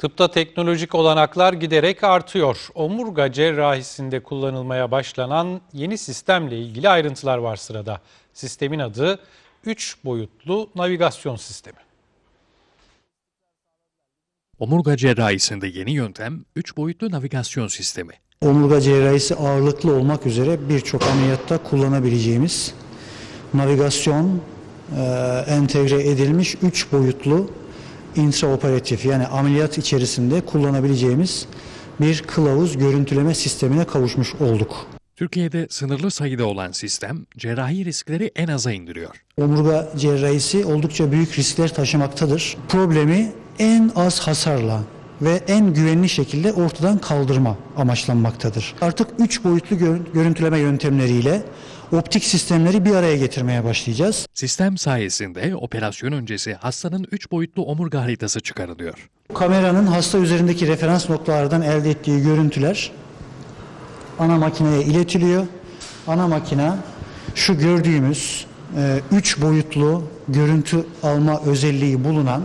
Tıpta teknolojik olanaklar giderek artıyor. Omurga cerrahisinde kullanılmaya başlanan yeni sistemle ilgili ayrıntılar var sırada. Sistemin adı 3 boyutlu navigasyon sistemi. Omurga cerrahisinde yeni yöntem 3 boyutlu navigasyon sistemi. Omurga cerrahisi ağırlıklı olmak üzere birçok ameliyatta kullanabileceğimiz navigasyon e, entegre edilmiş 3 boyutlu intraoperatif yani ameliyat içerisinde kullanabileceğimiz bir kılavuz görüntüleme sistemine kavuşmuş olduk. Türkiye'de sınırlı sayıda olan sistem cerrahi riskleri en aza indiriyor. Omurga cerrahisi oldukça büyük riskler taşımaktadır. Problemi en az hasarla ve en güvenli şekilde ortadan kaldırma amaçlanmaktadır. Artık 3 boyutlu gör- görüntüleme yöntemleriyle optik sistemleri bir araya getirmeye başlayacağız. Sistem sayesinde operasyon öncesi hastanın 3 boyutlu omurga haritası çıkarılıyor. Kameranın hasta üzerindeki referans noktalardan elde ettiği görüntüler ana makineye iletiliyor. Ana makine şu gördüğümüz 3 boyutlu görüntü alma özelliği bulunan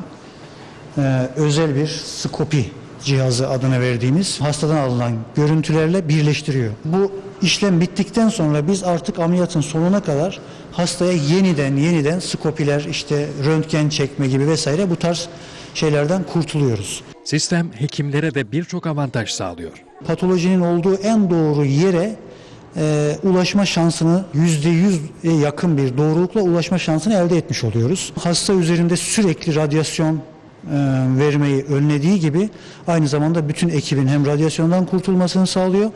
e, özel bir skopi cihazı adını verdiğimiz hastadan alınan görüntülerle birleştiriyor. Bu işlem bittikten sonra biz artık ameliyatın sonuna kadar hastaya yeniden yeniden skopiler işte röntgen çekme gibi vesaire bu tarz şeylerden kurtuluyoruz. Sistem hekimlere de birçok avantaj sağlıyor. Patolojinin olduğu en doğru yere e, ulaşma şansını yüzde yüze yakın bir doğrulukla ulaşma şansını elde etmiş oluyoruz. Hasta üzerinde sürekli radyasyon vermeyi önlediği gibi aynı zamanda bütün ekibin hem radyasyondan kurtulmasını sağlıyor